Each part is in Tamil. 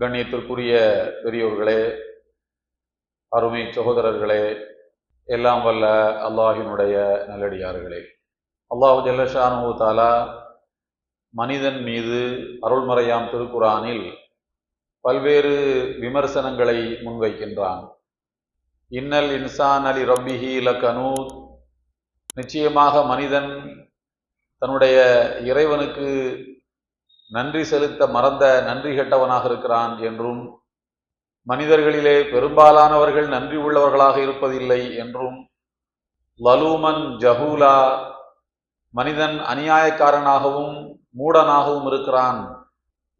கண்ணியத்திற்குரிய பெரியோர்களே அருமை சகோதரர்களே எல்லாம் வல்ல அல்லாஹினுடைய நல்லடியார்களே. அல்லாஹு ஜல்லஷானு தாலா மனிதன் மீது அருள்மறையாம் திருக்குரானில் பல்வேறு விமர்சனங்களை முன்வைக்கின்றான். இன்னல் இன்சான் அலி ரப்பிஹி லக்கனூத் நிச்சயமாக மனிதன் தன்னுடைய இறைவனுக்கு நன்றி செலுத்த மறந்த நன்றி கெட்டவனாக இருக்கிறான் என்றும் மனிதர்களிலே பெரும்பாலானவர்கள் நன்றி உள்ளவர்களாக இருப்பதில்லை என்றும் லலூமன் ஜஹூலா மனிதன் அநியாயக்காரனாகவும் மூடனாகவும் இருக்கிறான்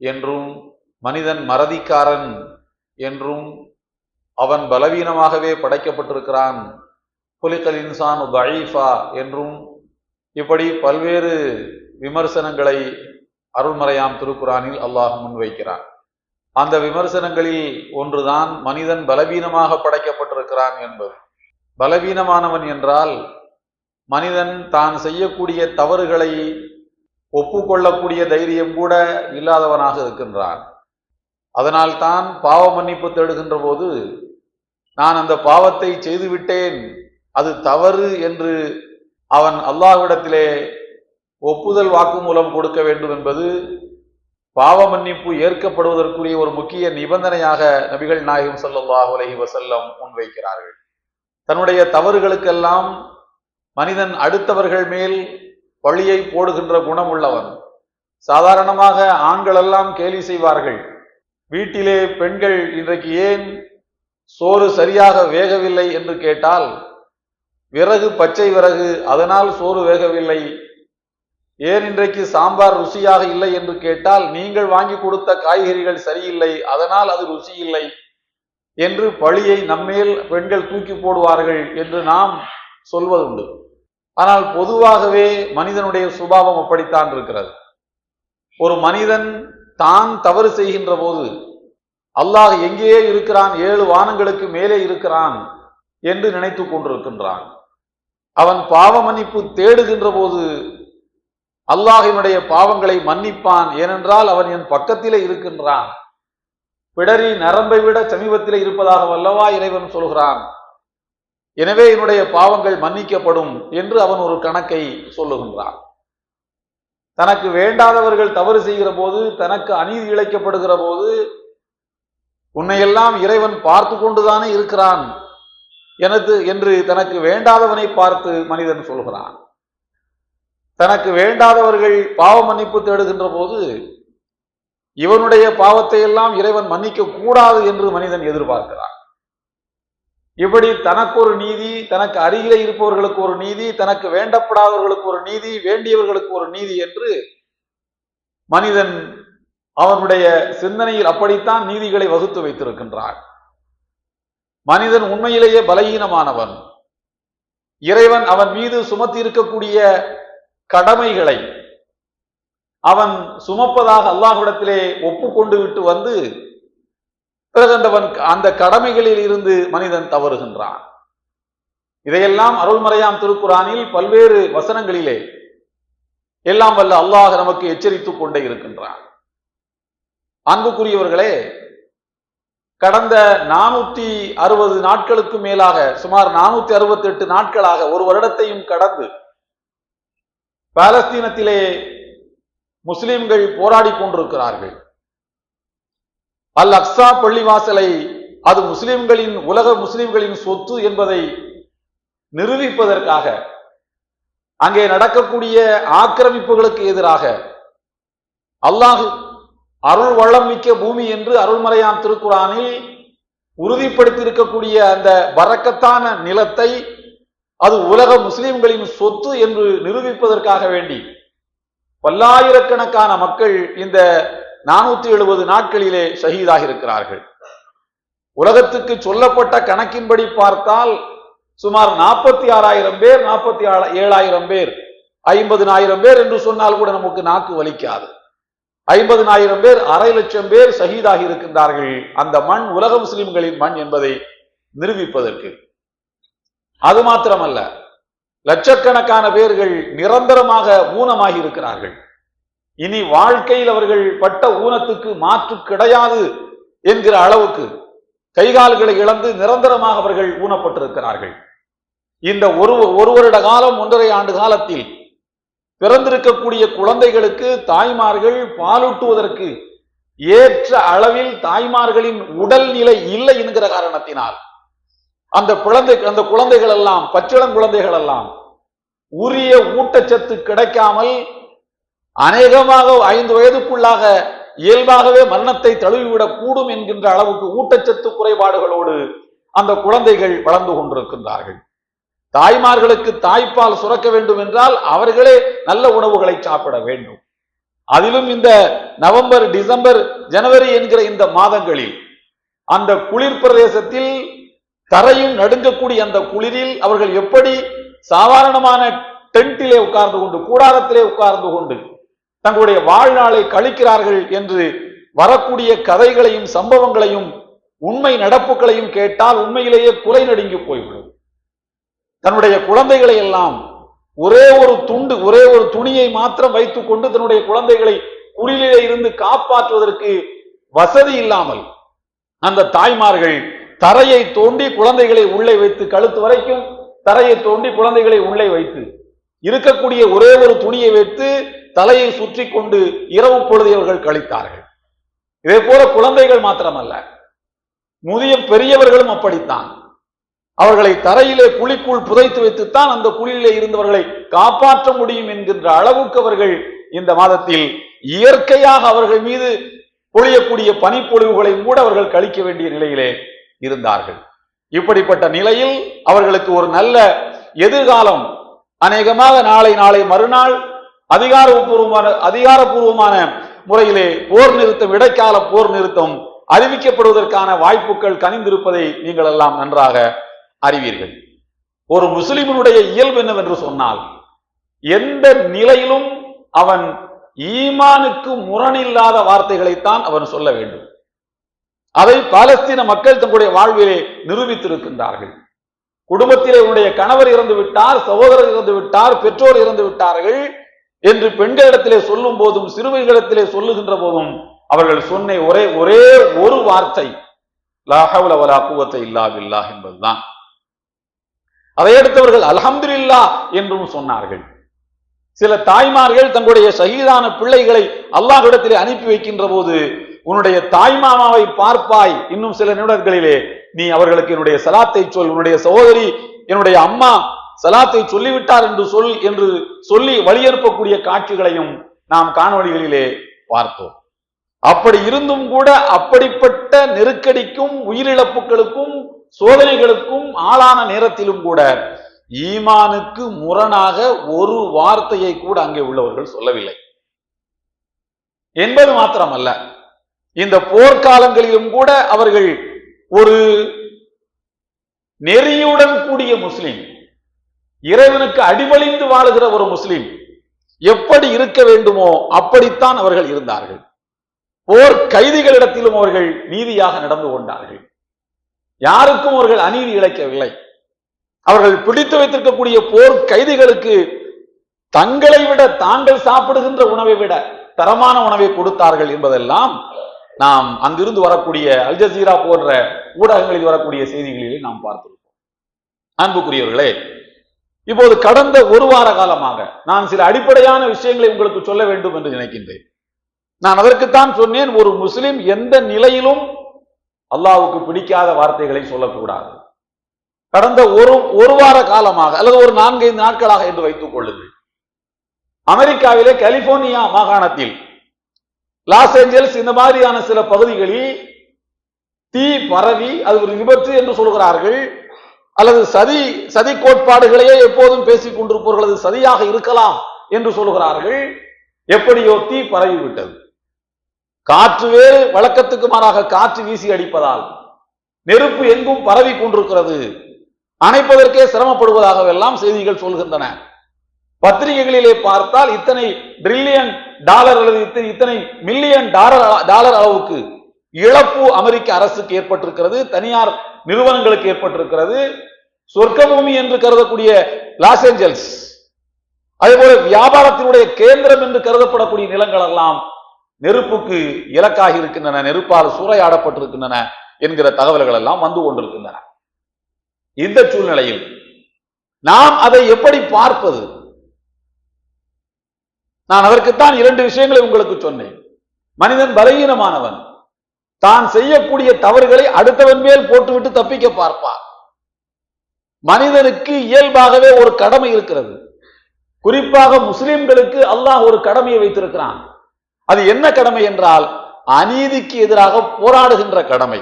என்றும் மனிதன் மறதிக்காரன் என்றும் அவன் பலவீனமாகவே படைக்கப்பட்டிருக்கிறான். புலிகல் இன்சான் தயீஃபா என்றும் இப்படி பல்வேறு விமர்சனங்களை அருள்மறையாம் திருக்குறானில் அல்லாஹ் முன்வைக்கிறான். அந்த விமர்சனங்களில் ஒன்றுதான் மனிதன் பலவீனமாக படைக்கப்பட்டிருக்கிறான் என்பது. பலவீனமானவன் என்றால் மனிதன் தான் செய்யக்கூடிய தவறுகளை ஒப்புக்கொள்ளக்கூடிய தைரியம் கூட இல்லாதவனாக இருக்கின்றான். அதனால் தான் பாவ மன்னிப்பு தேடுகின்ற போது நான் அந்த பாவத்தை செய்துவிட்டேன் அது தவறு என்று அவன் அல்லாஹ்விடத்திலே ஒப்புதல் வாக்குமூலம் கொடுக்க வேண்டும் என்பது பாவ மன்னிப்பு ஏற்கப்படுவதற்குரிய ஒரு முக்கிய நிபந்தனையாக நபிகள் நாயகம் ஸல்லல்லாஹு அலைஹி வசல்லம் முன்வைக்கிறார்கள். தன்னுடைய தவறுகளுக்கெல்லாம் மனிதன் அடுத்தவர்கள் மேல் பழியை போடுகின்ற குணம் உள்ளவன் சாதாரணமாக ஆண்கள் எல்லாம் கேலி செய்வார்கள். வீட்டிலே பெண்கள் இன்றைக்கு ஏன் சோறு சரியாக வேகவில்லை என்று கேட்டால் விறகு பச்சை விறகு அதனால் சோறு வேகவில்லை ஏன் இன்றைக்கு சாம்பார் ருசியாக இல்லை என்று கேட்டால் நீங்கள் வாங்கி கொடுத்த காய்கறிகள் சரியில்லை அதனால் அது ருசி இல்லை என்று பழியை நம்மேல் பெண்கள் தூக்கி போடுவார்கள் என்று நாம் சொல்வதுண்டு. ஆனால் பொதுவாகவே மனிதனுடைய சுபாவம் அப்படித்தான் இருக்கிறது. ஒரு மனிதன் தான் தவறு செய்கின்ற போது அல்லாஹ் எங்கேயே இருக்கிறான் ஏழு வானங்களுக்கு மேலே இருக்கிறான் என்று நினைத்து கொண்டிருக்கின்றான். அவன் பாவ மன்னிப்பு தேடுகின்ற போது அல்லாஹினுடைய பாவங்களை மன்னிப்பான். ஏனென்றால் அவன் என் பக்கத்திலே இருக்கின்றான். பிடரி நரம்பை விட சமீபத்திலே இருப்பதாக வல்லவா இறைவன் சொல்கிறான். எனவே என்னுடைய பாவங்கள் மன்னிக்கப்படும் என்று அவன் ஒரு கணக்கை சொல்லுகின்றான். தனக்கு வேண்டாதவர்கள் தவறு செய்கிற போது தனக்கு அநீதி இழைக்கப்படுகிற போது உன்னையெல்லாம் இறைவன் பார்த்து கொண்டுதானே இருக்கிறான். எனது என்று தனக்கு வேண்டாதவனை பார்த்து மனிதன் சொல்கிறான். தனக்கு வேண்டாதவர்கள் பாவ மன்னிப்பு தேடுகின்ற போது இவனுடைய பாவத்தை எல்லாம் இறைவன் மன்னிக்க கூடாது என்று மனிதன் எதிர்பார்க்கிறான். இப்படி தனக்கு ஒரு நீதி தனக்கு அருகிலே இருப்பவர்களுக்கு ஒரு நீதி தனக்கு வேண்டப்படாதவர்களுக்கு ஒரு நீதி வேண்டியவர்களுக்கு ஒரு நீதி என்று மனிதன் அவனுடைய சிந்தனையில் அப்படித்தான் நீதிகளை வகுத்து வைத்திருக்கின்றான். மனிதன் உண்மையிலேயே பலகீனமானவன். இறைவன் அவன் மீது சுமத்தி இருக்கக்கூடிய கடமைகளை அவன் சுமப்பதாக அல்லாஹ்விடத்திலே ஒப்புக்கொண்டு விட்டு வந்து பிறகண்டவன் அந்த கடமைகளில் இருந்து மனிதன் தவறுகின்றான். இதையெல்லாம் அருள்மறையாம் திருக்குறானில் பல்வேறு வசனங்களிலே எல்லாம் வல்ல அல்லாஹ் நமக்கு எச்சரித்துக் கொண்டே இருக்கின்றான். அன்புக்குரியவர்களே கடந்த நானூத்தி அறுபது நாட்களுக்கு மேலாக சுமார் நானூத்தி அறுபத்தி எட்டு நாட்களாக ஒரு வருடத்தையும் கடந்து பாலஸ்தீனத்திலே முஸ்லிம்கள் போராடி கொண்டிருக்கிறார்கள். அல் அக்ஸா பள்ளிவாசலை அது முஸ்லிம்களின் உலக முஸ்லிம்களின் சொத்து என்பதை நிரூபிப்பதற்காக அங்கே நடக்கக்கூடிய ஆக்கிரமிப்புகளுக்கு எதிராக அல்லாஹ் அருள் வளம் மிக்க பூமி என்று அருள்மறையாம் திருக்குறானில் உறுதிப்படுத்தி இருக்கக்கூடிய அந்த வரக்கத்தான நிலத்தை அது உலக முஸ்லிம்களின் சொத்து என்று நிரூபிப்பதற்காக வேண்டி. பல்லாயிரக்கணக்கான மக்கள் இந்த நானூத்தி எழுபது நாட்களிலே ஷஹீதாக இருக்கிறார்கள் உலகத்துக்கு சொல்லப்பட்ட கணக்கின்படி பார்த்தால் சுமார் நாற்பத்தி ஆறாயிரம் பேர் நாற்பத்தி ஏழாயிரம் பேர் ஐம்பதுனாயிரம் பேர் என்று சொன்னால் கூட நமக்கு நாக்கு வலிக்காது. ஐம்பதுனாயிரம் பேர் அரை லட்சம் பேர் ஷஹீதாகி இருக்கின்றார்கள் அந்த மண் உலக முஸ்லிம்களின் மண் என்பதை நிரூபிப்பதற்கு. அது மாத்திரமல்ல லட்சக்கணக்கான பேர்கள் நிரந்தரமாக ஊனமாகி இருக்கிறார்கள். இனி வாழ்க்கையில் அவர்கள் பட்ட ஊனத்துக்கு மாற்று கிடையாது என்கிற அளவுக்கு கைகால்களை இழந்து நிரந்தரமாக அவர்கள் ஊனப்பட்டிருக்கிறார்கள். இந்த ஒரு ஒரு வருட காலம் ஒன்றரை ஆண்டு காலத்தில் பிறந்திருக்கக்கூடிய குழந்தைகளுக்கு தாய்மார்கள் பாலூட்டுவதற்கு ஏற்ற அளவில் தாய்மார்களின் உடல்நிலை இல்லை என்கிற காரணத்தினால் அந்த குழந்தை அந்த குழந்தைகள் எல்லாம் பச்சிளம் குழந்தைகள் எல்லாம் உரிய ஊட்டச்சத்து கிடைக்காமல் அநேகமாக ஐந்து வயதுக்குள்ளாக இயல்பாகவே மரணத்தை தழுவிவிடக் கூடும் என்கின்ற அளவுக்கு ஊட்டச்சத்து குறைபாடுகளோடு அந்த குழந்தைகள் வளர்ந்து கொண்டிருக்கின்றார்கள். தாய்மார்களுக்கு தாய்ப்பால் சுரக்க வேண்டும் என்றால் அவர்களே நல்ல உணவுகளை சாப்பிட வேண்டும். அதிலும் இந்த நவம்பர் டிசம்பர் ஜனவரி என்கிற இந்த மாதங்களில் அந்த குளிர் பிரதேசத்தில் தரையும் நடுங்கக்கூடிய அந்த குளிரில் அவர்கள் எப்படி சாதாரணமான டென்ட்டிலே உட்கார்ந்து கொண்டு கூடாரத்திலே உட்கார்ந்து கொண்டு தங்களுடைய வாழ்நாளை கழிக்கிறார்கள் என்று வரக்கூடிய கதைகளையும் சம்பவங்களையும் உண்மை நடப்புகளையும் கேட்டால் உண்மையிலேயே குலை நடுங்கி போய்விடும். தன்னுடைய குழந்தைகளை எல்லாம் ஒரே ஒரு துண்டு ஒரே ஒரு துணியை மாத்திரம் வைத்துக் கொண்டு தன்னுடைய குழந்தைகளை குளிரிலே இருந்து காப்பாற்றுவதற்கு வசதி இல்லாமல் அந்த தாய்மார்கள் தரையை தோண்டி குழந்தைகளை உள்ளே வைத்து கழுத்து வரைக்கும் தரையை தோண்டி குழந்தைகளை உள்ளே வைத்து. இருக்கக்கூடிய ஒரே ஒரு துணியை வைத்து தலையை சுற்றி கொண்டு இரவு பொழுதை அவர்கள் கழித்தார்கள். இதே போல குழந்தைகள் மாத்திரமல்ல. முதிய பெரியவர்களும் அப்படித்தான். அவர்களை தரையிலே குழிக்குள் புதைத்து வைத்துத்தான் அந்த குழியிலே இருந்தவர்களை காப்பாற்ற முடியும் என்கின்ற அளவுக்கு அவர்கள் இந்த மாதத்தில் இயற்கையாக அவர்கள் மீது பொழியக்கூடிய பனிப்பொழிவுகளை கூட அவர்கள் கழிக்க வேண்டிய நிலையிலே இருந்தார்கள். இப்படிப்பட்ட நிலையில் அவர்களுக்கு ஒரு நல்ல எதிர்காலம் அநேகமாக நாளை நாளை மறுநாள் அதிகாரப்பூர்வமான அதிகாரப்பூர்வமான முறையிலே போர் நிறுத்தம் இடைக்கால போர் நிறுத்தம் அறிவிக்கப்படுவதற்கான வாய்ப்புகள் கனிந்திருப்பதை நீங்கள் எல்லாம் நன்றாக அறிவீர்கள். ஒரு முஸ்லிமினுடைய இயல்பு என்னவென்று சொன்னால் எந்த நிலையிலும் அவன் ஈமானுக்கு முரணில்லாத வார்த்தைகளைத்தான் அவன் சொல்ல வேண்டும். அதை பாலஸ்தீன மக்கள் தங்களுடைய வாழ்விலே நிரூபித்திருக்கின்றார்கள். குடும்பத்திலே உன்னுடைய கணவர் இறந்து விட்டார் சகோதரர் இறந்து விட்டார் பெற்றோர் இறந்து விட்டார்கள் என்று பெண்களிடத்திலே சொல்லும் போதும் சிறுவைகளிடத்திலே சொல்லுகின்ற போதும் அவர்கள் சொன்ன ஒரே ஒரே ஒரு வார்த்தை லாஹவல வலா இல்லாவில்லா என்பதுதான். அதை என்பதுதான் அதையடுத்தவர்கள் இல்லா என்றும் சொன்னார்கள். சில தாய்மார்கள் தங்களுடைய சகிதான பிள்ளைகளை அல்லாஹ்விடத்திலே அனுப்பி வைக்கின்ற போது உன்னுடைய தாய்மாமாவை பார்ப்பாய் இன்னும் சில நிமிடங்களிலே. நீ அவர்களுக்கு என்னுடைய சலாத்தை சொல் உன்னுடைய சகோதரி என்னுடைய அம்மா சலாத்தை சொல்லிவிட்டார் என்று சொல் என்று சொல்லி வழியனுப்பக்கூடிய காட்சிகளையும் நாம் காணொளிகளிலே பார்த்தோம். அப்படி இருந்தும் கூட அப்படிப்பட்ட நெருக்கடிக்கும் உயிரிழப்புகளுக்கும் சோதனைகளுக்கும் ஆளான நேரத்திலும் கூட ஈமானுக்கு முரணாக ஒரு வார்த்தையை கூட அங்கே உள்ளவர்கள் சொல்லவில்லை. என்பது மாத்திரமல்ல. இந்த போர்க்காலங்களிலும் கூட அவர்கள் ஒரு நெறியுடன் கூடிய முஸ்லிம் இறைவனுக்கு அடிபணிந்து வாழுகிற ஒரு முஸ்லிம் எப்படி இருக்க வேண்டுமோ அப்படித்தான் அவர்கள் இருந்தார்கள். போர் கைதிகளிடத்திலும் அவர்கள் நீதியாக நடந்து கொண்டார்கள். யாருக்கும் அவர்கள் அநீதி இழைக்கவில்லை. அவர்கள் பிடித்து வைத்திருக்கக்கூடிய போர் கைதிகளுக்கு தங்களை விட தாங்கள் சாப்பிடுகின்ற உணவை விட தரமான உணவை கொடுத்தார்கள் என்பதெல்லாம் நாம் அங்கிருந்து வரக்கூடிய அல் ஜசீரா போன்ற ஊடகங்களில் வரக்கூடிய செய்திகளிலே நாம் பார்த்திருப்போம். அன்புக்குரியவர்களே இப்போது கடந்த ஒரு வார காலமாக நான் சில அடிப்படையான விஷயங்களை உங்களுக்கு சொல்ல வேண்டும் என்று நினைக்கின்றேன். நான் அதற்குத்தான் சொன்னேன் ஒரு முஸ்லிம் எந்த நிலையிலும் அல்லாவுக்கு பிடிக்காத வார்த்தைகளை சொல்லக்கூடாது. கடந்த ஒரு ஒரு வார காலமாக அல்லது ஒரு நான்கைந்து நாட்களாக என்று வைத்துக் கொள்ளுங்கள். அமெரிக்காவிலே கலிபோர்னியா மாகாணத்தில் லாஸ் ஏஞ்சல்ஸ் இந்த மாதிரியான சில பகுதிகளில் தீ பரவி அது ஒரு விபத்து என்று சொல்கிறார்கள். அல்லது சதி சதி கோட்பாடுகளையே எப்போதும் பேசிக் கொண்டிருப்பவர்கள் அது சதியாக இருக்கலாம் என்று சொல்கிறார்கள். எப்படியோ தீ பரவி விட்டது காற்று வேறு வழக்கத்துக்கு மாறாக காற்று வீசி அடிப்பதால் நெருப்பு எங்கும் பரவி கொண்டிருக்கிறது. அணைப்பதற்கே சிரமப்படுவதாகவெல்லாம் செய்திகள் சொல்கின்றன. பத்திரிகைகளிலே பார்த்தால் இத்தனை ட்ரில்லியன் டாலர் அல்லது இத்தனை இத்தனை மில்லியன் டாலர் டாலர் அளவுக்கு இழப்பு அமெரிக்க அரசுக்கு ஏற்பட்டிருக்கிறது தனியார் நிறுவனங்களுக்கு ஏற்பட்டிருக்கிறது. சொர்க்க பூமி என்று கருதக்கூடிய லாஸ் ஏஞ்சல்ஸ் அதே போல வியாபாரத்தினுடைய கேந்திரம் என்று கருதப்படக்கூடிய நிலங்கள் எல்லாம் நெருப்புக்கு இலக்காகி இருக்கின்றன நெருப்பால் சூறையாடப்பட்டிருக்கின்றன என்கிற தகவல்கள் எல்லாம் வந்து கொண்டிருக்கின்றன. இந்த சூழ்நிலையில் நாம் அதை எப்படி பார்ப்பது? நான் அதற்குத்தான் இரண்டு விஷயங்களை உங்களுக்கு சொன்னேன். மனிதன் பலகீனமானவன். தான் செய்யக்கூடிய தவறுகளை அடுத்தவன் மேல் போட்டுவிட்டு தப்பிக்க பார்ப்பான். மனிதனுக்கு இயல்பாகவே ஒரு கடமை இருக்கிறது. குறிப்பாக முஸ்லிம்களுக்கு அல்லாஹ் ஒரு கடமையை வைத்திருக்கிறான். அது என்ன கடமை என்றால் அநீதிக்கு எதிராக போராடுகின்ற கடமை.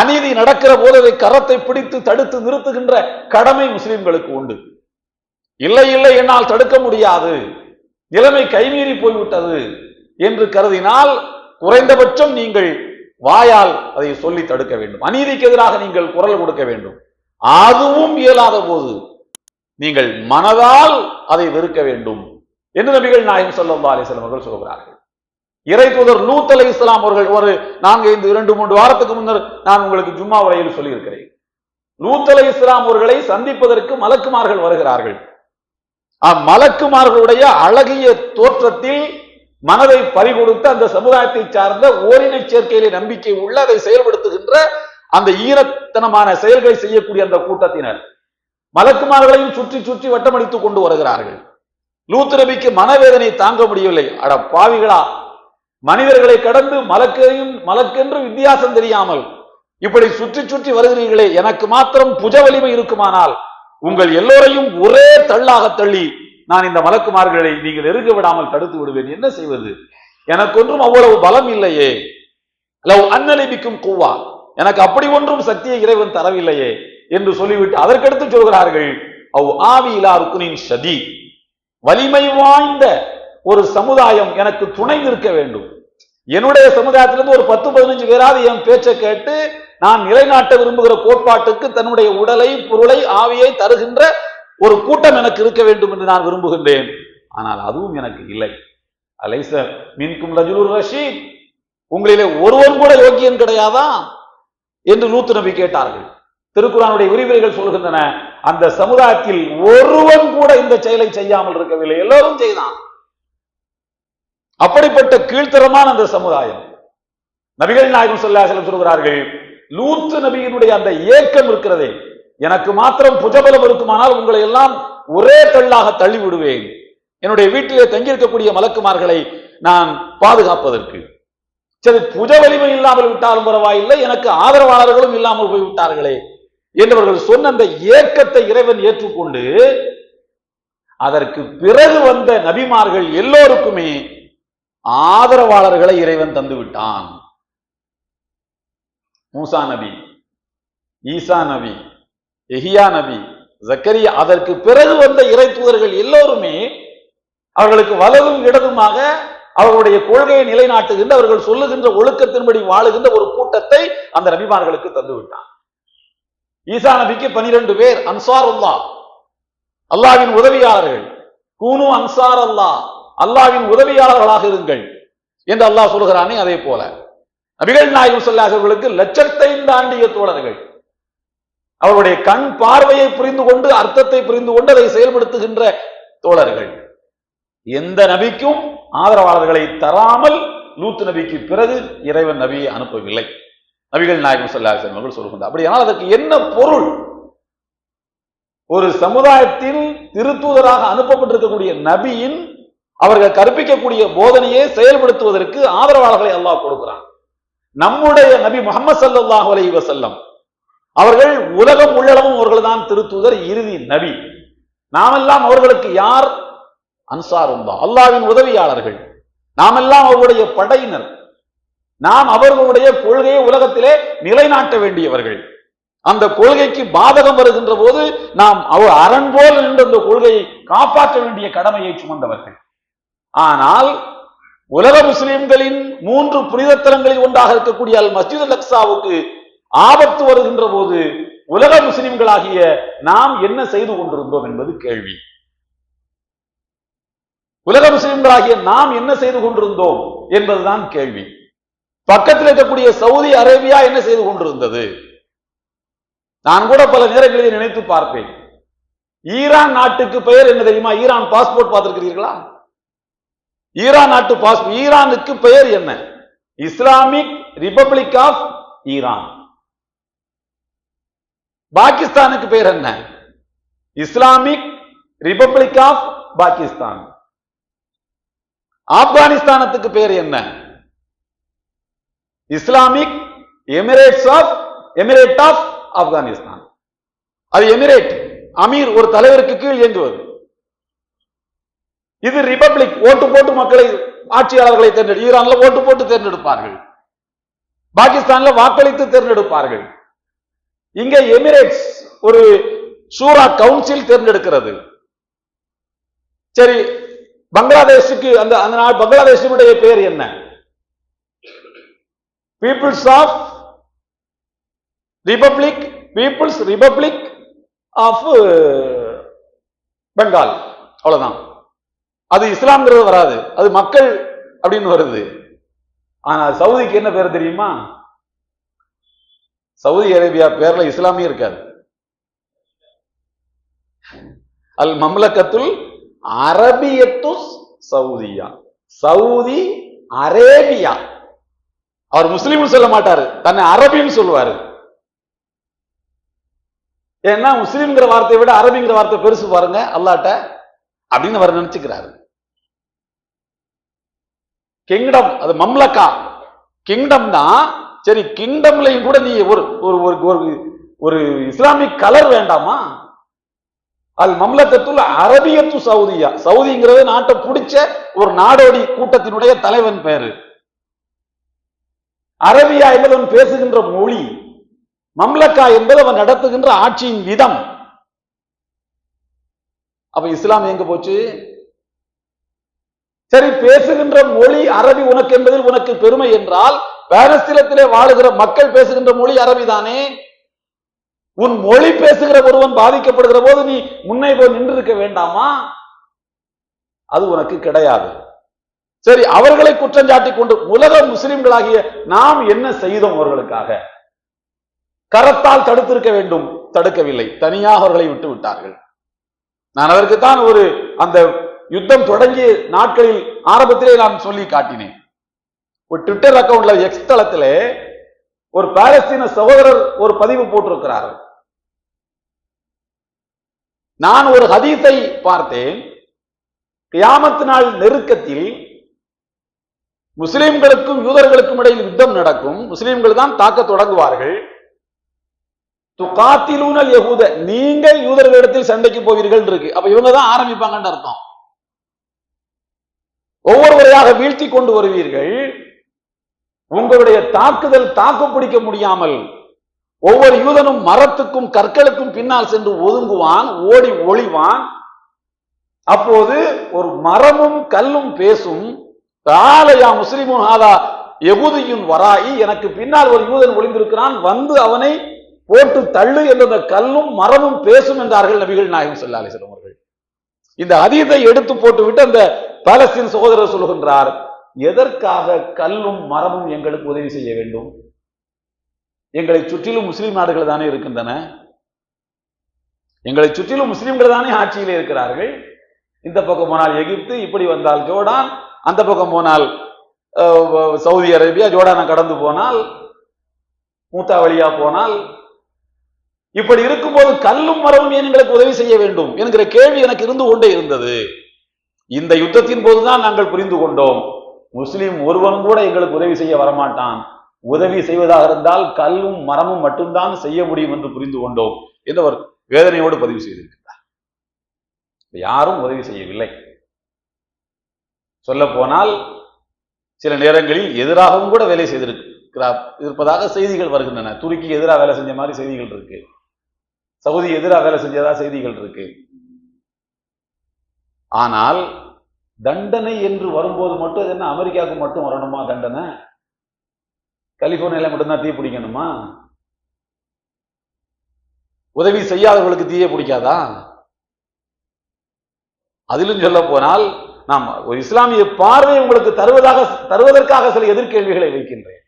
அநீதி நடக்கிற போது அதை கரத்தை பிடித்து தடுத்து நிறுத்துகின்ற கடமை முஸ்லிம்களுக்கு உண்டு. இல்லை இல்லை என்னால் தடுக்க முடியாது. நிலைமை கைமீறி போய்விட்டது என்று கருதினால் குறைந்தபட்சம் நீங்கள் வாயால் அதை சொல்லி தடுக்க வேண்டும். அநீதிக்கு எதிராக நீங்கள் குரல் கொடுக்க வேண்டும். அதுவும் இயலாத போது நீங்கள் மனதால் அதை வெறுக்க வேண்டும் என்று நபிகள் நாயகம் சொல்லா அலிஸ்லாம் அவர்கள் சொல்கிறார்கள். இறை தூதர் லூத் அலி இஸ்லாம் அவர்கள் ஒரு நான்கு ஐந்து இரண்டு மூன்று வாரத்துக்கு முன்னர் நான் உங்களுக்கு ஜும்மா உரையில் சொல்லியிருக்கிறேன். லூத் அலி இஸ்லாம் அவர்களை சந்திப்பதற்கு மலக்குமார்கள் வருகிறார்கள். அம்மலக்குமார்களுடைய அழகிய தோற்றத்தில் மனதை பறிகொடுத்து அந்த சமுதாயத்தை சார்ந்த ஓரின சேர்க்கையிலே நம்பிக்கை உள்ள அதை செயல்படுத்துகின்ற அந்த ஈரத்தனமான செயல்களை செய்யக்கூடிய அந்த கூட்டத்தினர். மலக்குமார்களையும் சுற்றி சுற்றி வட்டமடித்துக் கொண்டு வருகிறார்கள். லூத்து நபிக்கு மனவேதனை தாங்க முடியவில்லை. அட பாவிகளா! மனிதர்களை கடந்து மலக்கையும் மலக்கென்று வித்தியாசம் தெரியாமல் இப்படி சுற்றி சுற்றி வருகிறீர்களே எனக்கு மாத்திரம் புஜ வலிமை இருக்குமானால்? உங்கள் எல்லோரையும் ஒரே தள்ளாக தள்ளி நான் இந்த மலக்குமார்களை நீங்கள் நெருங்க விடாமல் தடுத்து விடுவேன். என்ன செய்வது? எனக்கு ஒன்றும் அவ்வளவு பலம் இல்லையே. லவ் அன்னலிபிக்கும் கூவா எனக்கு அப்படி ஒன்றும் சக்தியை இறைவன் தரவில்லையே என்று சொல்லிவிட்டு அதற்கடுத்து சொல்கிறார்கள் அவ் ஆவியிலா ருக்குனின் சதி வலிமை வாய்ந்த ஒரு சமுதாயம் எனக்கு துணை நிற்க வேண்டும். என்னுடைய சமுதாயத்திலிருந்து ஒரு பத்து பதினஞ்சு பேராவது என் பேச்சை கேட்டு நான் நிலைநாட்ட விரும்புகிற கோட்பாட்டுக்கு தன்னுடைய உடலை பொருளை ஆவியை தருகின்ற ஒரு கூட்டம் எனக்கு இருக்க வேண்டும் என்று நான் விரும்புகின்றேன். ஆனால் அதுவும் எனக்கு இல்லை. அலைசர் மீன்கும் ரஜுலூர் ரஷீத். உங்களிலே ஒருவன் கூட யோக்கியன் கிடையாதா? என்று லூத்து நபி கேட்டார்கள். திருக்குறானுடைய விரிவுரைகள் சொல்கின்றன அந்த சமுதாயத்தில் ஒருவன் கூட இந்த செயலை செய்யாமல் இருக்கவில்லை. எல்லோரும் செய்தான். அப்படிப்பட்ட கீழ்த்தரமான அந்த சமுதாயம். நபிகள் நாயகம் சொல்லாசலம் சொல்கிறார்கள் லூத்து நபியினுடைய அந்த ஏக்கம் இருக்கிறதே எனக்கு மாத்திரம் புஜபலம் இருக்குமானால் உங்களை எல்லாம் ஒரே தள்ளாக தள்ளி விடுவேன் என்னுடைய வீட்டிலே தங்கியிருக்கக்கூடிய மலக்குமார்களை நான் பாதுகாப்பதற்கு. சரி புஜ வலிமை இல்லாமல் விட்டாலும் பரவாயில்லை எனக்கு ஆதரவாளர்களும் இல்லாமல் போய்விட்டார்களே என்றவர்கள் சொன்ன அந்த ஏக்கத்தை இறைவன் ஏற்றுக்கொண்டு அதற்கு பிறகு வந்த நபிமார்கள் எல்லோருக்குமே ஆதரவாளர்களை இறைவன் தந்து விட்டான். மூசா நபி ஈசா நபி எஹியா நபி ஜக்கரியா அதற்கு பிறகு வந்த இறை தூதர்கள் எல்லோருமே அவர்களுக்கு வலதும் இடதுமாக அவர்களுடைய கொள்கையை நிலைநாட்டுகின்ற அவர்கள் சொல்லுகின்ற ஒழுக்கத்தின்படி வாழுகின்ற ஒரு கூட்டத்தை அந்த நபிமார்களுக்கு தந்து விட்டான். ஈசா நபிக்கு பனிரெண்டு பேர் அன்சார் அல்லா அல்லாவின் உதவியாளர்கள். கூனு அன்சார் அல்லாஹ் அல்லாவின் உதவியாளர்களாக இருங்கள் என்று அல்லாஹ் சொல்கிறானே அதே போல. நபிகள் நாயகம் சொல்லாசர்களுக்கு லட்சத்தை தாண்டிய தோழர்கள். அவருடைய கண் பார்வையை புரிந்து கொண்டு அர்த்தத்தை புரிந்து கொண்டு அதை செயல்படுத்துகின்ற தோழர்கள். எந்த நபிக்கும் ஆதரவாளர்களை தராமல் லூத்து நபிக்கு பிறகு இறைவன் நபியை அனுப்பவில்லை. நபிகள் நாயகம் சொல்லாசன் அவர்கள் சொல்கின்றார் அப்படியானால் அதற்கு என்ன பொருள்? ஒரு சமுதாயத்தில் திருத்தூதராக அனுப்பப்பட்டிருக்கக்கூடிய நபியின் அவர்கள் கற்பிக்கக்கூடிய போதனையை செயல்படுத்துவதற்கு ஆதரவாளர்களை அல்லாஹ் கொடுக்கிறான். நம்முடைய நபி முகமது சல்லாஹ் அலி வசல்லம் அவர்கள் உலகம் உள்ளளவும் அவர்கள் தான் திருத்தூதர் இறுதி நபி. நாமெல்லாம் அவர்களுக்கு யார்? அன்சாருந்தா அல்லாவின் உதவியாளர்கள். நாமெல்லாம் அவர்களுடைய படையினர். நாம் அவர்களுடைய கொள்கையை உலகத்திலே நிலைநாட்ட வேண்டியவர்கள். அந்த கொள்கைக்கு பாதகம் வருகின்ற போது நாம் அவர் அரண் போல் நின்று அந்த கொள்கையை காப்பாற்ற வேண்டிய கடமையை சுமந்தவர்கள். ஆனால் உலக முஸ்லிம்களின் மூன்று புனிதத்தலங்களில் ஒன்றாக இருக்கக்கூடிய அல் மஸ்ஜித் அக்சாவுக்கு ஆபத்து வருகின்ற போது உலக முஸ்லிம்களாகிய நாம் என்ன செய்து கொண்டிருந்தோம் என்பது கேள்வி. உலக முஸ்லிம்களாகிய நாம் என்ன செய்து கொண்டிருந்தோம் என்பதுதான் கேள்வி. பக்கத்தில் இருக்கக்கூடிய சவுதி அரேபியா என்ன செய்து கொண்டிருந்தது? நான் கூட பல நேரங்களில் நினைத்து பார்ப்பேன். ஈரான் நாட்டுக்கு பெயர் என்ன தெரியுமா? ஈரான் பாஸ்போர்ட் பார்த்திருக்கிறீர்களா? ஈரான் நாட்டு பாஸ் ஈரானுக்கு பெயர் என்ன? Islamic republic of Iran. பாகிஸ்தானுக்கு பெயர் என்ன? Islamic republic of Pakistan. ஆப்கானிஸ்தானத்துக்கு பெயர் என்ன? Islamic emirates of emirate of Afghanistan. அது எமிரேட் அமீர் ஒரு தலைவருக்கு கீழ் இயங்குவது. இது ரிபப்ளிக் ஓட்டு போட்டு மக்களை ஆட்சியாளர்களை தேர்ந்தெடு ஈரான்ல ஓட்டு போட்டு தேர்ந்தெடுப்பார்கள். பாகிஸ்தான்ல வாக்களித்து தேர்ந்தெடுப்பார்கள். இங்க எமிரேட்ஸ் ஒரு சூரா கவுன்சில் தேர்ந்தெடுக்கிறது. சரி பங்களாதேஷுக்கு அந்த அந்த நாள் பங்களாதேஷினுடைய பெயர் என்ன? People's of republic people's republic of Bengal அவ்வளவுதான். அது இஸ்லாம்ங்கிறது வராது. அது மக்கள் அப்படின்னு வருது. ஆனா சவுதிக்கு என்ன பேர் தெரியுமா? சவுதி அரேபியா பேர்ல இஸ்லாமே இருக்காது. அல் மம்லக்கத்துல் அரபியத்து சவுதியா. Saudi Arabia. அவர் முஸ்லீம் சொல்ல மாட்டாரு. தன்னை அரபின்னு சொல்லுவாரு. ஏன்னா முஸ்லீம்ங்கிற வார்த்தையை விட அரபிங்கிற வார்த்தை பெருசு பாருங்க. அல்லாட்ட அப்படின்னு அவர் நினைச்சுக்கிறாரு. கிங்டம் அது மம்லக்கா. கிங்டம் தான் சரி கிங்டம்லையும் கூட நீ ஒரு ஒரு ஒரு ஒரு- இஸ்லாமிக் கலர் வேண்டாமா? அது மம்லக்கத்துல் அரபியத்து சவுதியா. சவுதிங்கிறது நாட்டை பிடிச்ச ஒரு நாடோடி கூட்டத்தினுடைய தலைவன் பேரு. அரபியா என்பது அவன் பேசுகின்ற மொழி. மம்லக்கா என்பது அவன் நடத்துகின்ற ஆட்சியின் விதம். அப்ப இஸ்லாம் எங்க போச்சு? சரி பேசுகின்ற மொழி அரபி உனக்கு என்பதில் உனக்கு பெருமை என்றால் பாலஸ்தீனத்திலே வாழுகிற மக்கள் பேசுகின்ற மொழி அரபி தானே? உன் மொழி பேசுகிற ஒருவன் பாதிக்கப்படுகிற போது நீ முன்னே போய் நின்றிருக்க வேண்டாமா? அது உனக்கு கிடையாது. சரி அவர்களை குற்றம் சாட்டிக் கொண்டு உலக முஸ்லிம்களாகிய நாம் என்ன செய்தோம் அவர்களுக்காக? கரத்தால் தடுத்திருக்க வேண்டும் தடுக்கவில்லை. தனியாக அவர்களை விட்டு விட்டார்கள் நான் அதற்குத்தான் ஒரு அந்த யுத்தம் தொடங்கிய நாட்களில் ஆரம்பத்திலே நான் சொல்லி காட்டினேன். ஒரு ட்விட்டர் அக்கவுண்ட்ல எக்ஸ் தளத்திலே ஒரு பாலஸ்தீன சகோதரர் ஒரு பதிவு போட்டிருக்கிறார் நான் ஒரு ஹதீஸை பார்த்தேன். கியாமத்து நாள் நெருக்கத்தில் முஸ்லிம்களுக்கும் யூதர்களுக்கும் இடையில் யுத்தம் நடக்கும். முஸ்லிம்கள் தான் தாக்க தொடங்குவார்கள். துகாத்திலூனல் யகூத நீங்கள் யூதர்களிடத்தில் சண்டைக்கு போவீர்கள் இருக்கு. அப்ப இவங்க தான் ஆரம்பிப்பாங்கன்னு அர்த்தம். ஒவ்வொருவரையாக வீழ்த்தி கொண்டு வருவீர்கள். உங்களுடைய தாக்குதல் தாக்கு பிடிக்க முடியாமல் ஒவ்வொரு யூதனும் மரத்துக்கும் கற்களுக்கும் பின்னால் சென்று ஒதுங்குவான் ஓடி ஒளிவான். அப்போது ஒரு மரமும் கல்லும் பேசும் தாலையா முஸ்லிமும் ஆதா எகுதியும் வராயி எனக்கு பின்னால் ஒரு யூதன் ஒளிந்திருக்கிறான் வந்து அவனை போட்டு தள்ளு என்ற அந்த கல்லும் மரமும் பேசும் என்றார்கள் நபிகள் நாயகம் ஸல்லல்லாஹு அலைஹி அவர்கள். இந்த அதீதை எடுத்து போட்டுவிட்டு அந்த பாலஸ்தீன் சகோதரர் சொல்லுகின்றார் எதற்காக கல்லும் மரமும் எங்களுக்கு உதவி செய்ய வேண்டும்? எங்களை சுற்றிலும் முஸ்லிம் நாடுகள் தானே இருக்கின்றன. எங்களை சுற்றிலும் முஸ்லீம்கள் தானே ஆட்சியில் இருக்கிறார்கள். இந்த பக்கம் போனால் எகிப்து இப்படி வந்தால் ஜோர்டான் அந்த பக்கம் போனால் சவுதி அரேபியா ஜோர்டானை கடந்து போனால் மூத்தா வழியா போனால் இப்படி இருக்கும்போது கல்லும் மரமும் ஏன் எங்களுக்கு உதவி செய்ய வேண்டும் என்கிற கேள்வி எனக்கு இருந்து கொண்டே இருந்தது. இந்த யுத்தத்தின் போதுதான் நாங்கள் புரிந்து கொண்டோம். முஸ்லிம் ஒருவனும் கூட எங்களுக்கு உதவி செய்ய வரமாட்டான். உதவி செய்வதாக இருந்தால் கல்லும் மரமும் மட்டும்தான் செய்ய முடியும் என்று புரிந்து கொண்டோம் என்று அவர் வேதனையோடு பதிவு செய்திருக்கிறார். யாரும் உதவி செய்யவில்லை. சொல்ல போனால் சில நேரங்களில் எதிராகவும் கூட வேலை செய்திருக்கிறார். இருப்பதாக செய்திகள் வருகின்றன. துருக்கி எதிராக வேலை செஞ்ச மாதிரி செய்திகள் இருக்கு. சவுதி எதிராக வேலை செஞ்சதா செய்திகள் இருக்கு. ஆனால் தண்டனை என்று வரும்போது மட்டும் அது என்ன அமெரிக்காவுக்கு மட்டும் வரணுமா தண்டனை? கலிபோர்னியால மட்டும்தான் தீ பிடிக்கணுமா? உதவி செய்யாதவர்களுக்கு தீயே பிடிக்காதா? அதிலும் சொல்ல போனால் நாம் ஒரு இஸ்லாமிய பார்வை உங்களுக்கு தருவதாக தருவதற்காக சில எதிர்கேள்விகளை வைக்கின்றேன்.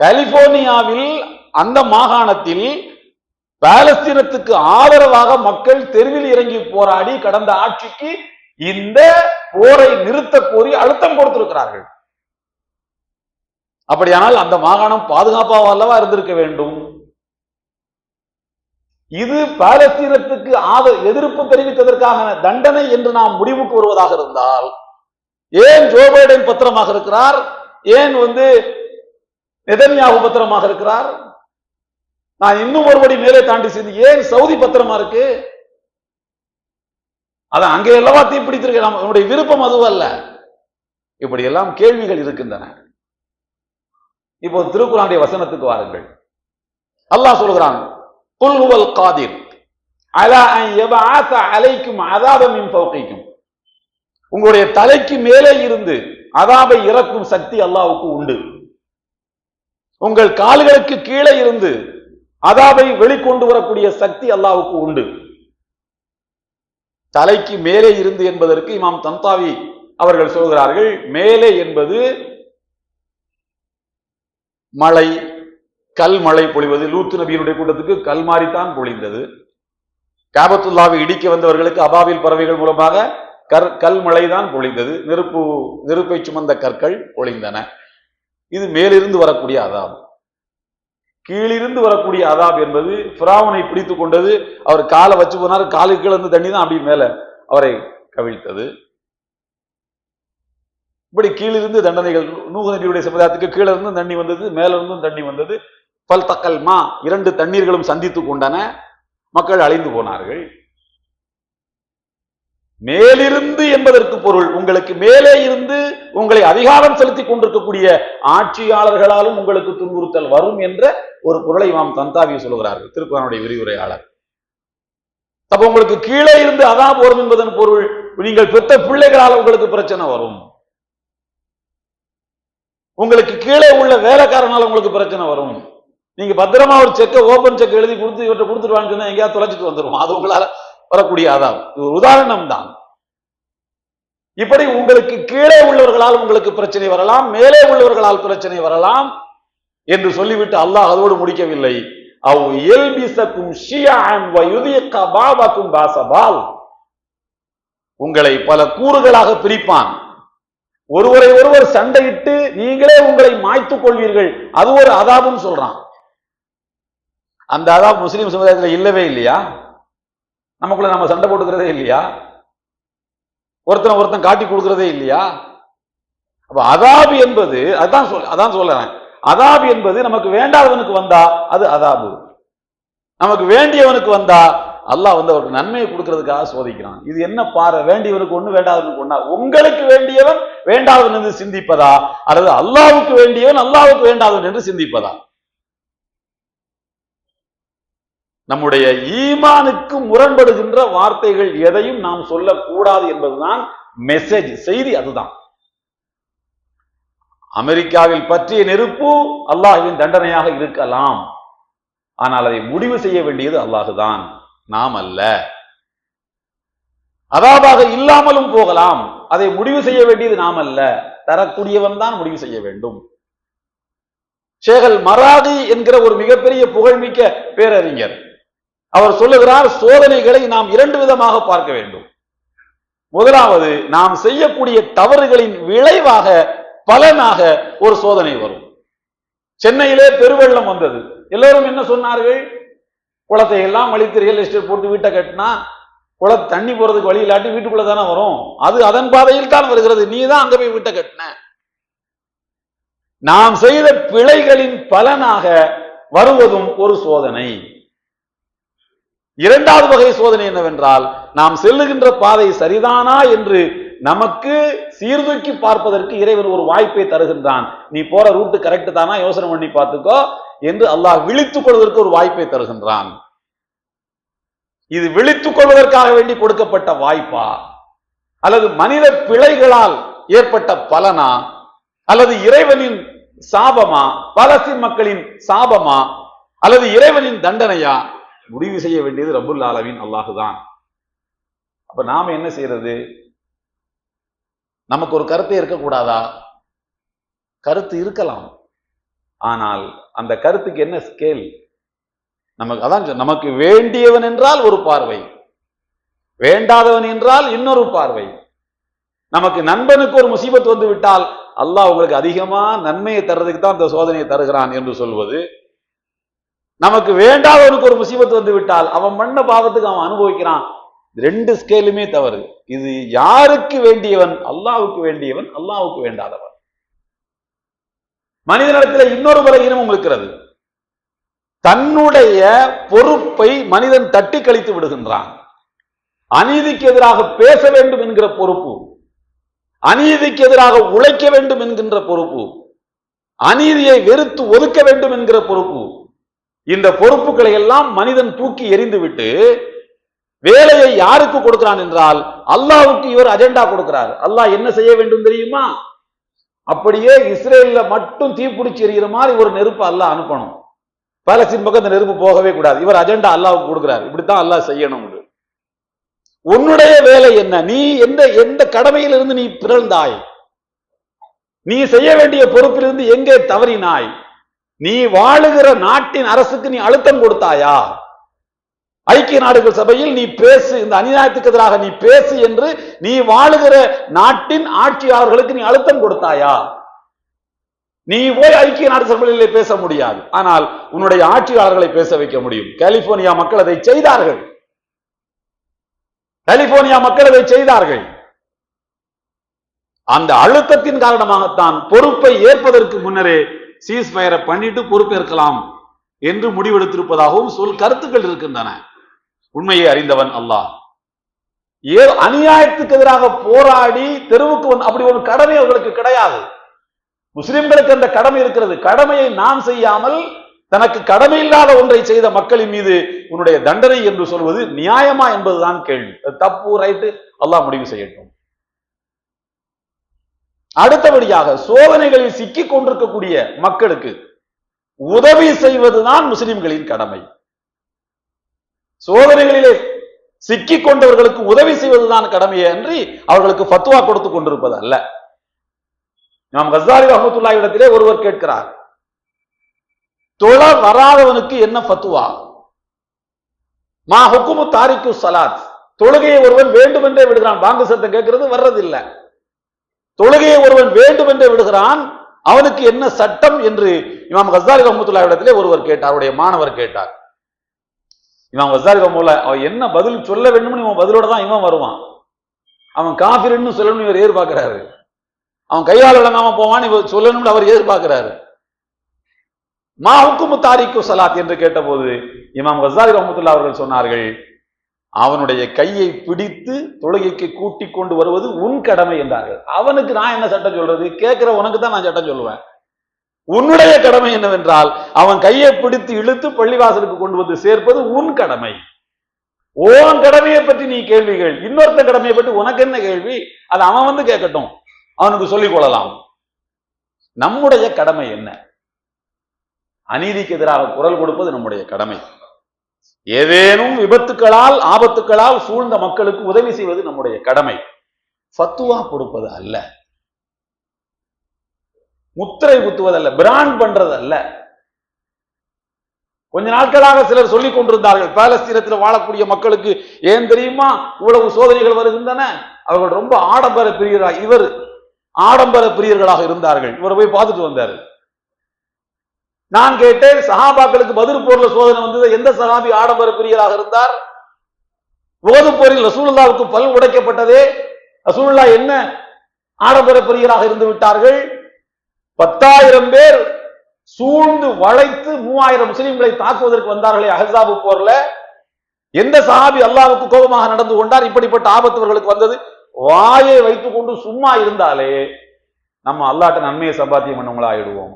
கலிபோர்னியாவில் அந்த மாகாணத்தில் பாலஸ்தீனத்துக்கு ஆதரவாக மக்கள் தெருவில் இறங்கி போராடி கடந்த ஆட்சிக்கு இந்த போரை நிறுத்த கோரி அழுத்தம் கொடுத்திருக்கிறார்கள். அப்படியானால் அந்த மாகாணம் பாதுகாப்பாக அல்லவா இருந்திருக்க வேண்டும்? இது பாலஸ்தீனத்துக்கு ஆத எதிர்ப்பு தெரிவித்ததற்கான தண்டனை என்று நாம் முடிவுக்கு வருவதாக இருந்தால் ஏன் ஜோ பைடன் பத்திரமாக இருக்கிறார்? ஏன் வந்து நெதன்யாகு பத்திரமாக இருக்கிறார்? நான் இன்னும் ஒருபடி மேலே தாண்டி சேர்ந்து ஏன் சவுதி பத்திரமா இருக்கு? அதான் அங்கே அல்லவா தீப்பிடித்திருக்க நம்முடைய விருப்பம் அதுவல்ல. இப்படி எல்லாம் கேள்விகள் இருக்கின்றன. இப்போ திருக்குறானுடைய வசனத்துக்கு வாருங்கள். அல்லாஹ் சொல்கிறான் குல் காதிர். அலா அன் அலைக்கும் அதாபமின் பௌக்கைக்கும் உங்களுடைய தலைக்கு மேலே இருந்து அதாபை இறக்கும் சக்தி அல்லாவுக்கு உண்டு. உங்கள் கால்களுக்கு கீழே இருந்து அதாவை வெளிக்கொண்டு வரக்கூடிய சக்தி அல்லாவுக்கு உண்டு. தலைக்கு மேலே இருந்து என்பதற்கு இமாம் தந்தாவி அவர்கள் சொல்கிறார்கள் மேலே என்பது மழை கல் மழை பொழிவது. லூத்து நபியினுடைய கூட்டத்துக்கு கல் மாறித்தான் பொழிந்தது. காபத்துல்லாவை இடிக்க வந்தவர்களுக்கு அபாவில் பறவைகள் மூலமாக கர் கல் மழைதான் பொழிந்தது. நெருப்பு நெருப்பை சுமந்த கற்கள் பொழிந்தன. இது மேலிருந்து வரக்கூடிய அதாவது கீழிருந்து வரக்கூடிய அதாப் என்பது பிராவனை பிடித்து கொண்டது. அவர் காலை வச்சு போனார் காலுக்கு கீழே இருந்து தண்ணி தான் அப்படி மேல அவரை கவிழ்த்தது. இப்படி கீழிருந்து தண்டனைகள் நூகு நபியுடைய சமுதாயத்துக்கு கீழே இருந்து தண்ணி வந்தது மேல இருந்தும் தண்ணி வந்தது. பல் தக்கல் மா இரண்டு தண்ணீர்களும் சந்தித்து கொண்டன. மக்கள் அழிந்து போனார்கள். மேலிருந்து என்பதற்கு பொருள். உங்களுக்கு மேலே இருந்து உங்களை அதிகாரம் செலுத்தி கொண்டிருக்கக்கூடிய ஆட்சியாளர்களாலும் உங்களுக்கு துன்புறுத்தல் வரும் என்ற ஒரு பொருளை மாம் தந்தாவி சொல்கிறார்கள் திருக்குறானுடைய விரிவுரையாளர். அப்ப உங்களுக்கு கீழே இருந்து அதான் வரும் என்பதன் பொருள் நீங்கள் பெற்ற பிள்ளைகளால் உங்களுக்கு பிரச்சனை வரும். உங்களுக்கு கீழே உள்ள வேலைக்காரனால உங்களுக்கு பிரச்சனை வரும். நீங்க பத்திரமா ஒரு செக்கை ஓபன் செக் எழுதி கொடுத்து இவற்றை கொடுத்துருவாங்கன்னு சொன்னா எங்கேயாவது தொலைச்சிட்டு வந்துடும் அது உங்களால வரக்கூடிய ஆதாரம் இது உதாரணம் தான் இப்படி உங்களுக்கு கீழே உள்ளவர்களால் உங்களுக்கு பிரச்சனை வரலாம் மேலே உள்ளவர்களால் பிரச்சனை வரலாம் என்று சொல்லிவிட்டு அல்லாஹ் அதோடு முடிக்கவில்லை. அவ் இயல்பிசக்கும் ஷியான் வயுதியக்க பாபாக்கும் பாசபால். உங்களை பல கூறுகளாக பிரிப்பான். ஒருவரை ஒருவர் சண்டையிட்டு நீங்களே உங்களை மாய்த்துக் கொள்வீர்கள். அது ஒரு அதாபுன்னு சொல்றான். அந்த அதாப் முஸ்லீம் சமுதாயத்தில் இல்லவே இல்லையா? நமக்குள்ள நம்ம சண்டை போட்டுக்கிறதே இல்லையா? ஒருத்தனை ஒருத்தன் காட்டி கொடுக்கறதே இல்லையா? அப்ப அதாபு என்பது அதான் சொல் அதான் சொல்றேன். அதாபு என்பது நமக்கு வேண்டாதவனுக்கு வந்தா அது அதாபு. நமக்கு வேண்டியவனுக்கு வந்தா அல்லாஹ் வந்து அவருக்கு நன்மையை கொடுக்கறதுக்காக சோதிக்கிறான். இது என்ன பாரு வேண்டியவனுக்கு ஒண்ணு வேண்டாதவனுக்கு ஒண்ணா? உங்களுக்கு வேண்டியவன் வேண்டாதவன் என்று சிந்திப்பதா? அல்லது அல்லாவுக்கு வேண்டியவன் அல்லாவுக்கு வேண்டாதவன் என்று சிந்திப்பதா? நம்முடைய ஈமானுக்கு முரண்படுகின்ற வார்த்தைகள் எதையும் நாம் சொல்லக்கூடாது என்பதுதான் மெசேஜ் செய்தி அதுதான். அமெரிக்காவில் பற்றிய நெருப்பு அல்லாஹுவின் தண்டனையாக இருக்கலாம். ஆனால் அதை முடிவு செய்ய வேண்டியது அல்லாஹுதான் நாம் அல்ல. அதாபாக இல்லாமலும் போகலாம். அதை முடிவு செய்ய வேண்டியது நாம் அல்ல. தரக்கூடியவன் தான் முடிவு செய்ய வேண்டும். சேகல் மராதி என்கிற ஒரு மிகப்பெரிய புகழ்மிக்க பேரறிஞர் அவர் சொல்லுகிறார் சோதனைகளை நாம் இரண்டு விதமாக பார்க்க வேண்டும். முதலாவது நாம் செய்யக்கூடிய தவறுகளின் விளைவாக பலனாக ஒரு சோதனை வரும். சென்னையிலே பெருவெள்ளம் வந்தது. எல்லோரும் என்ன சொன்னார்கள்? குளத்தை எல்லாம் அழித்து ரியல் எஸ்டேட் போட்டு வீட்டை கட்டினா குள தண்ணி போறதுக்கு வழி இல்லாட்டி வீட்டுக்குள்ள தானே வரும். அது அதன் பாதையில் தான் வருகிறது. நீ தான் அங்க போய் வீட்டை கட்டின. நாம் செய்த பிழைகளின் பலனாக வருவதும் ஒரு சோதனை. இரண்டாவது வகை சோதனை என்னவென்றால் நாம் செல்லுகின்ற பாதை சரிதானா என்று நமக்கு சீர்தூக்கி பார்ப்பதற்கு இறைவன் ஒரு வாய்ப்பை தருகின்றான். நீ போற ரூட்டு கரெக்ட் தானா? யோசனை பண்ணி பார்த்துக்கோ என்று அல்லாஹ் விழித்துக் கொள்வதற்கு ஒரு வாய்ப்பை தருகின்றான். இது விழித்துக் கொள்வதற்காக வேண்டி கொடுக்கப்பட்ட வாய்ப்பா? அல்லது மனித பிழைகளால் ஏற்பட்ட பலனா? அல்லது இறைவனின் சாபமா? பலஸ்தீன் மக்களின் சாபமா? அல்லது இறைவனின் தண்டனையா? முடிவு செய்ய வேண்டியது ரபுல் ஆலமின் அல்லாஹுதான் அப்ப நாம என்ன செய்யறது? நமக்கு ஒரு கருத்து இருக்கக்கூடாதா? கருத்து இருக்கலாம். ஆனால் அந்த கருத்துக்கு என்ன ஸ்கேல் நமக்கு அதான் நமக்கு வேண்டியவன் என்றால் ஒரு பார்வை. வேண்டாதவன் என்றால் இன்னொரு பார்வை. நமக்கு நண்பனுக்கு ஒரு முசீபத் வந்து விட்டால் அல்லாஹ் உங்களுக்கு அதிகமா நன்மையை தர்றதுக்கு தான் இந்த சோதனையை தருகிறான் என்று சொல்வது நமக்கு வேண்டாதவனுக்கு ஒரு முசீபத்து வந்து விட்டால் அவன் மண்ண பாவத்துக்கு அவன் அனுபவிக்கிறான். ரெண்டு ஸ்கேலுமே தவறு. இது யாருக்கு வேண்டியவன்? அல்லாவுக்கு வேண்டியவன் அல்லாவுக்கு வேண்டாதவன். மனிதனிடத்தில் இன்னொரு பலகீனமும் இருக்கிறது. தன்னுடைய பொறுப்பை மனிதன் தட்டி கழித்து விடுகின்றான். அநீதிக்கு எதிராக பேச வேண்டும் என்கிற பொறுப்பு. அநீதிக்கு எதிராக உழைக்க வேண்டும் என்கின்ற பொறுப்பு. அநீதியை வெறுத்து ஒதுக்க வேண்டும் என்கிற பொறுப்பு. இந்த பொறுப்புகளை எல்லாம் மனிதன் தூக்கி எறிந்துவிட்டு வேலையை யாருக்கு கொடுக்கிறான் என்றால் அல்லாவுக்கு இவர் அஜெண்டா கொடுக்கிறார். அல்லாஹ் என்ன செய்ய வேண்டும் தெரியுமா? அப்படியே இஸ்ரேல்ல மட்டும் தீப்பிடிச்சு எறிகிற மாதிரி ஒரு நெருப்பு அல்லாஹ் அனுப்பணும். பாலஸ்தீன் பக்கம் இந்த நெருப்பு போகவே கூடாது. இவர் அஜெண்டா அல்லாவுக்கு கொடுக்கிறார். இப்படித்தான் அல்லாஹ் செய்யணும் உன்னுடைய வேலை என்ன? நீ எந்த எந்த கடமையிலிருந்து நீ பிறந்தாய்? நீ செய்ய வேண்டிய பொறுப்பிலிருந்து எங்கே தவறினாய்? நீ வாழுகிற நாட்டின் அரசுக்கு நீ அழுத்தம் கொடுத்தாயா? ஐக்கிய நாடுகள் சபையில் நீ பேசு இந்த அநியாயத்துக்கு எதிராக நீ பேசு என்று நீ வாழுகிற நாட்டின் ஆட்சியாளர்களுக்கு நீ அழுத்தம் கொடுத்தாயா? நீ போய் ஐக்கிய நாடு சபையில் பேச முடியாது. ஆனால் உன்னுடைய ஆட்சியாளர்களை பேச வைக்க முடியும். கலிபோர்னியா மக்கள் அதை செய்தார்கள். கலிபோர்னியா மக்கள் அதை செய்தார்கள். அந்த அழுத்தத்தின் காரணமாகத்தான் பொறுப்பை ஏற்பதற்கு முன்னரே சீஸ் பயரை பண்ணிட்டு பொறுப்பேற்கலாம் என்று முடிவெடுத்திருப்பதாகவும் சொல் கருத்துக்கள் இருக்கின்றன. உண்மையை அறிந்தவன் அல்லாஹ். ஏ அநியாயத்துக்கு எதிராக போராடி தெருவுக்கு வந்து அப்படி ஒரு கடமை அவர்களுக்கு கிடையாது. முஸ்லிம்களுக்கு அந்த கடமை இருக்கிறது. கடமையை நான் செய்யாமல் தனக்கு கடமை இல்லாத ஒன்றை செய்த மக்களின் மீது உன்னுடைய தண்டனை என்று சொல்வது நியாயமா என்பதுதான் கேள்வி. தப்பு ரைட்டு அல்லாஹ் முடிவு செய்யட்டும். அடுத்தபடியாக சோதனைகளில் சிக்கிக் கொண்டிருக்கக்கூடிய மக்களுக்கு உதவி செய்வதுதான் முஸ்லிம்களின் கடமை. சோதனைகளிலே சிக்கிக் கொண்டவர்களுக்கு உதவி செய்வதுதான் கடமையே அன்றி அவர்களுக்கு ஃபத்துவா கொடுத்து கொண்டிருப்பது அல்ல நாம் கசாரி ரஹமத்துல்லா இடத்திலே ஒருவர் கேட்கிறார் தொழ வராதவனுக்கு என்ன ஃபத்துவா மா ஹுக்குமு தாரிக்கு சலாத் தொழுகையை ஒருவன் வேண்டுமென்றே விடுகிறான். பாங்கு சத்தம் கேட்கிறது வர்றதில்லை. தொழுகையை ஒருவன் வேண்டும் என்றே விடுகிறான் அவனுக்கு என்ன சட்டம் என்று இமாம் ஹசாரி ரஹமத்துல்லா இடத்திலே ஒருவர் கேட்டார் அவருடைய மாணவர் கேட்டார். இமாம் ஹசாரி ரமோல அவன் என்ன பதில் சொல்ல வேண்டும்னு இவன் பதிலோட தான் இவன் வருவான். அவன் காபிரன்னு சொல்லணும்னு இவர் எதிர்பார்க்கிறாரு. அவன் கையால் விளங்காம போவான் இவர் சொல்லணும்னு அவர் எதிர்பார்க்கிறாரு. மா ஹுக்குமு தாரிக்கு சலாத் என்று கேட்டபோது இமாம் ஹசாரி ரஹமத்துல்லா அவர்கள் சொன்னார்கள் அவனுடைய கையை பிடித்து தொழுகைக்கு கூட்டி கொண்டு வருவது உன் கடமை என்றார்கள். அவனுக்கு நான் என்ன சட்டம் சொல்றது? கேட்கிற உனக்கு தான் நான் சட்டம் சொல்லுவேன். உன்னுடைய கடமை என்னவென்றால் அவன் கையை பிடித்து இழுத்து பள்ளிவாசலுக்கு கொண்டு வந்து சேர்ப்பது உன் கடமை. ஓன் கடமையை பற்றி நீ கேள்விகள். இன்னொருத்த கடமையை பற்றி உனக்கு என்ன கேள்வி? அது அவன் வந்து கேட்கட்டும். அவனுக்கு சொல்லிக் கொள்ளலாம். நம்முடைய கடமை என்ன? அநீதிக்கு எதிராக குரல் கொடுப்பது நம்முடைய கடமை. ஏதேனும் விபத்துக்களால் ஆபத்துக்களால் சூழ்ந்த மக்களுக்கு உதவி செய்வது நம்முடைய கடமை. ஃபத்துவா கொடுப்பது அல்ல. முத்திரை குத்துவதல்ல பிராண்ட் பண்றதல்ல. கொஞ்ச நாட்களாக சிலர் சொல்லிக் கொண்டிருந்தார்கள் பாலஸ்தீனத்தில் வாழக்கூடிய மக்களுக்கு ஏன் தெரியுமா? இவ்வளவு சோதனைகள் வருகின்றன. அவர்கள் ரொம்ப ஆடம்பர பிரியராக இவர் ஆடம்பர பிரியர்களாக இருந்தார்கள். இவர் போய் பார்த்துட்டு வந்தார். நான் கேட்டேன் சஹாபாக்களுக்கு பதில் போர்ல சோதனை வந்தது எந்த சஹாபி ஆடம்பர பிரியராக இருந்தார்? உகது போரில் ரசூலுல்லாவுக்கு பல் உடைக்கப்பட்டதே. ரசூலுல்லா என்ன ஆடம்பர பிரியராக இருந்து விட்டார்கள்? பத்தாயிரம் பேர் சூழ்ந்து வளைத்து மூவாயிரம் முஸ்லிம்களை தாக்குவதற்கு வந்தார்களே அஹசாபு போர்ல. எந்த சஹாபி அல்லாவுக்கு கோபமாக நடந்து கொண்டார்? இப்படிப்பட்ட ஆபத்துவர்களுக்கு வந்தது. வாயை வைத்துக்கொண்டு சும்மா இருந்தாலே நம்ம அல்லாட்ட நன்மையை சம்பாத்தியம் பண்ணவங்களா ஆயிடுவோம்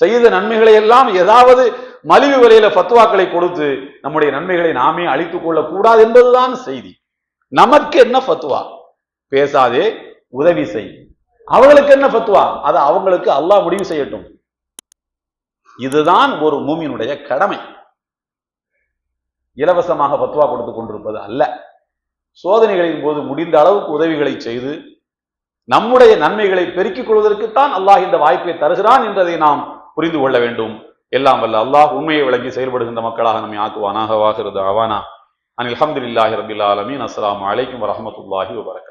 செய்த நன்மைகளை எல்லாம் ஏதாவது மலிவு விலையில ஃபத்துவாக்களை கொடுத்து நம்முடைய நன்மைகளை நாமே அழித்துக் கொள்ளக்கூடாது என்பதுதான் செய்தி. நமக்கு என்ன பத்துவா? பேசாதே உதவி செய். அவங்களுக்கு என்ன ஃபத்துவா அதை அவங்களுக்கு அல்லாஹ் முடிவு செய்யட்டும். இதுதான் ஒரு மூமியினுடைய கடமை. இலவசமாக பத்துவா கொடுத்து கொண்டிருப்பது அல்ல. சோதனைகளின் போது முடிந்த அளவுக்கு உதவிகளை செய்து நம்முடைய நன்மைகளை பெருக்கிக் கொள்வதற்குத்தான் அல்லாஹ் இந்த வாய்ப்பை தருகிறான் என்றதை நாம் புரிந்து கொள்ள வேண்டும். எல்லாம் வல்ல அல்லாஹ் உண்மையை விளங்கி செயல்படுகின்ற மக்களாக நம்மை ஆக்குவானாக வாகிறது அவானா அனில் அஹமதுல்லாஹி ரபில் ஆலமின். அஸ்லாம் வலைக்கம் வரமத்துல்லாஹி வபரகாத்.